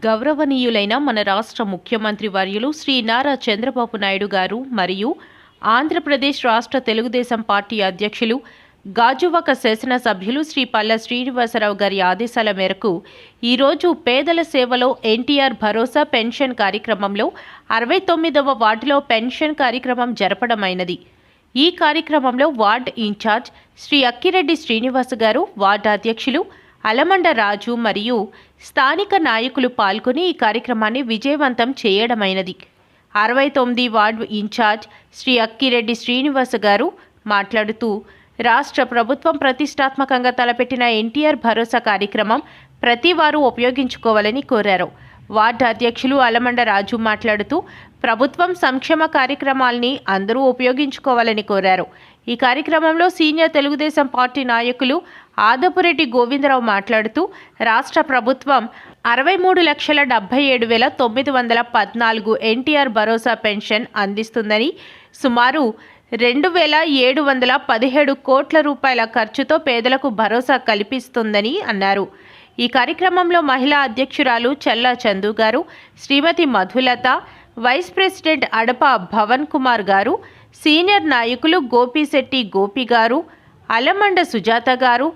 గౌరవనీయులైన మన రాష్ట్ర ముఖ్యమంత్రి వర్యులు శ్రీ నారా చంద్రబాబు నాయుడు గారు మరియు ఆంధ్రప్రదేశ్ రాష్ట్ర తెలుగుదేశం పార్టీ అధ్యక్షులు గాజువాక శాసనసభ్యులు శ్రీ పల్ల శ్రీనివాసరావు గారి ఆదేశాల మేరకు ఈరోజు పేదల సేవలో ఎన్టీఆర్ భరోసా పెన్షన్ కార్యక్రమంలో అరవై తొమ్మిదవ వార్డులో పెన్షన్ కార్యక్రమం జరపడమైనది. ఈ కార్యక్రమంలో ward in-charge Shri Akkireddy Srinivas garu ward అధ్యక్షులు అలమండ రాజు మరియు స్థానిక నాయకులు పాల్గొని ఈ కార్యక్రమాన్ని విజయవంతం చేయడమైనది. అరవై తొమ్మిది వార్డు ఇన్ఛార్జ్ శ్రీ అక్కిరెడ్డి శ్రీనివాస్ గారు మాట్లాడుతూ రాష్ట్ర ప్రభుత్వం ప్రతిష్టాత్మకంగా తలపెట్టిన ఎన్టీఆర్ భరోసా కార్యక్రమం ప్రతి వారు ఉపయోగించుకోవాలని కోరారు. వార్డు అధ్యక్షులు అలమండ రాజు మాట్లాడుతూ ప్రభుత్వం సంక్షేమ కార్యక్రమాల్ని అందరూ ఉపయోగించుకోవాలని కోరారు. ఈ కార్యక్రమంలో సీనియర్ తెలుగుదేశం పార్టీ నాయకులు ఆదపురెడ్డి గోవిందరావు మాట్లాడుతూ రాష్ట్ర ప్రభుత్వం అరవై మూడు లక్షల డెబ్బై ఏడు వేల తొమ్మిది వందల పద్నాలుగు ఎన్టీఆర్ భరోసా పెన్షన్ అందిస్తుందని సుమారు రెండు వేల ఏడు వందల పదిహేడు కోట్ల రూపాయల ఖర్చుతో పేదలకు భరోసా కల్పిస్తుందని అన్నారు. ఈ కార్యక్రమంలో మహిళా అధ్యక్షురాలు Challa Chandu garu Shrimati Madhulatha vice president Adapa Bhavan Kumar garu senior నాయకులు గోపిశెట్టి గోపి గారు అలమండ సుజాత గారు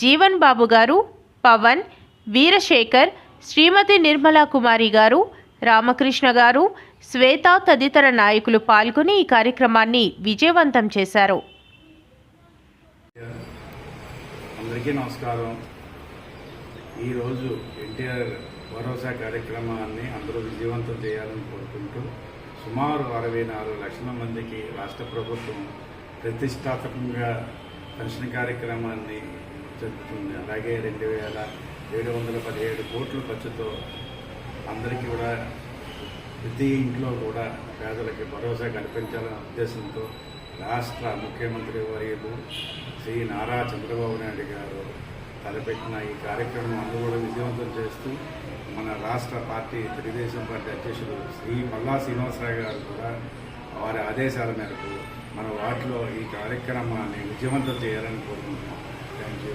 జీవన్ బాబు గారు పవన్ వీరశేఖర్ శ్రీమతి నిర్మలా కుమారి గారు రామకృష్ణ గారు శ్వేత తదితర నాయకులు పాల్గొని ఈ కార్యక్రమాన్ని విజయవంతం చేశారు. అందరికీ నమస్కారం. ఈరోజు ఎన్టీఆర్ భరోసా కార్యక్రమాన్ని అందరూ విజయవంతం చేయాలని కోరుకుంటూ సుమారు అరవై నాలుగు లక్షల మందికి రాష్ట్ర ప్రభుత్వం ప్రతిష్టాత్మకంగా పెన్షన్ కార్యక్రమాన్ని జరుపుతుంది. అలాగే రెండు వేల ఏడు వందల పదిహేడు కోట్ల ఖర్చుతో అందరికీ కూడా ప్రతి ఇంట్లో కూడా పేదలకి భరోసా కల్పించాలనే ఉద్దేశంతో రాష్ట్ర ముఖ్యమంత్రి వర్యులు శ్రీ నారా చంద్రబాబు నాయుడు గారు తలపెట్టిన ఈ కార్యక్రమం అందరూ కూడా విజయవంతం చేస్తూ మన రాష్ట్ర పార్టీ తెలుగుదేశం పార్టీ అధ్యక్షులు శ్రీ మల్లా శ్రీనివాసరావు గారు కూడా వారి ఆదేశాల మేరకు మన వాటిలో ఈ కార్యక్రమాన్ని విజయవంతం చేయాలని కోరుకుంటున్నాం. Thank you.